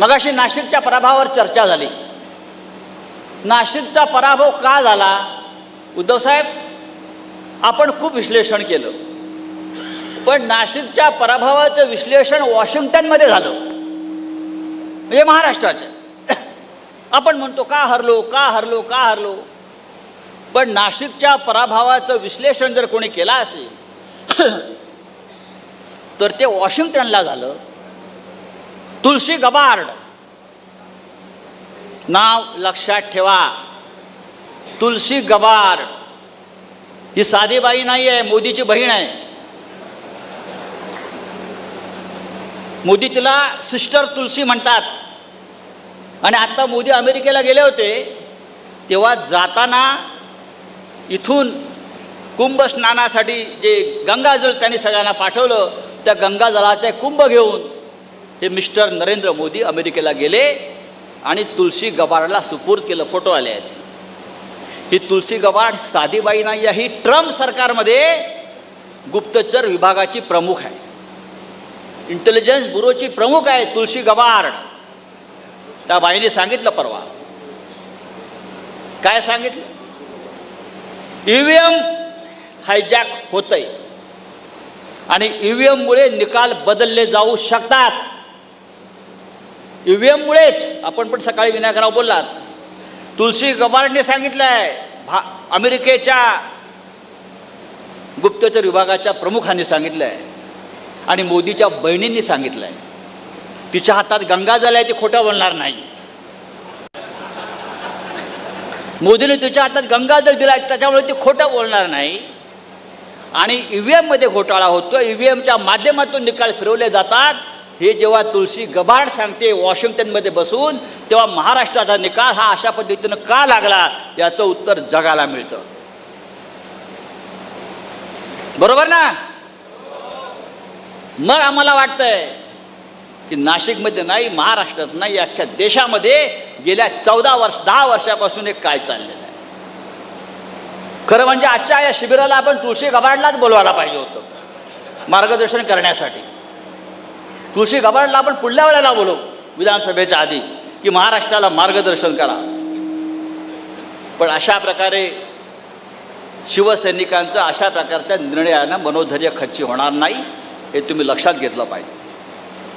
मगाशी नाशिकच्या पराभवावर चर्चा झाली. नाशिकचा पराभव का झाला? उद्धवसाहेब आपण खूप विश्लेषण केलं. पण नाशिकच्या पराभवाचं विश्लेषण वॉशिंग्टनमध्ये झालं. म्हणजे महाराष्ट्राचे. आपण म्हणतो का हरलो? का हरलो? का हरलो? पण नाशिकच्या पराभवाचं विश्लेषण जर कोणी केलं असेल तर ते वॉशिंग्टनला झालं. तुलसी गबार्ड. नाव लक्षात ठेवा. तुलसी गबार्ड. ही साधी बाई नाही आहे मोदीची बहीण आहे. मोदी तिला सिस्टर तुलसी म्हणतात. आणि आता मोदी अमेरिकेला गेले होते तेव्हा जाताना इथून कुंभ स्नानासाठी जे गंगाजळ त्यांनी सगळ्यांना पाठवलं त्या गंगाजळाचे कुंभ घेऊन हे मिस्टर नरेंद्र मोदी अमेरिकेला गेले आणि तुलसी गबाडला सुपूर्द केलं. फोटो आले आहेत. ही तुलसी गबाड साधी बाई नाही आहे. ही ट्रम्प सरकारमध्ये गुप्तचर विभागाची प्रमुख आहे. इंटेलिजन्स ब्युरोची प्रमुख आहे तुलसी गबार्ड त्या बाईने सांगितलं परवा. काय सांगितलं? ईव्हीएम हायजॅक होतंय. आणि ईव्हीएममुळे निकाल बदलले जाऊ शकतात. ईव्हीएममुळेच आपण पण सकाळी विनायकराव बोललात. तुलसी गबार्डने सांगितलं आहे भा अमेरिकेच्या गुप्तचर विभागाच्या प्रमुखांनी सांगितलं आहे आणि मोदीच्या बहिणींनी सांगितलं आहे तिच्या हातात गंगाजल आहे ती खोटं बोलणार नाही. मोदीने तिच्या हातात गंगाजल दिला आहे त्याच्यामुळे ती खोटं बोलणार नाही. आणि ई व्ही एममध्ये घोटाळा होतो ई व्ही एमच्या माध्यमातून निकाल फिरवले जातात. हे जेव्हा तुलसी गबाड सांगते वॉशिंग्टनमध्ये बसून तेव्हा महाराष्ट्राचा निकाल हा अशा पद्धतीनं का लागला याचं उत्तर जगाला मिळतं. बरोबर ना? मग आम्हाला वाटतंय की नाशिकमध्ये नाही महाराष्ट्रात नाही अख्ख्या देशामध्ये गेल्या चौदा वर्ष दहा वर्षापासून एक काय चाललेलं आहे? खरं म्हणजे आजच्या या शिबिराला आपण तुळशी गबाडलाच बोलवायला पाहिजे होतं. मार्गदर्शन करण्यासाठी. तुळशी गबाडला आपण पुढल्या वेळेला बोलू विधानसभेच्या आधी की महाराष्ट्राला मार्गदर्शन करा. पण अशा प्रकारे शिवसैनिकांचं अशा प्रकारच्या निर्णयानं मनोधैर्य खच्ची होणार नाही हे तुम्ही लक्षात घेतलं पाहिजे.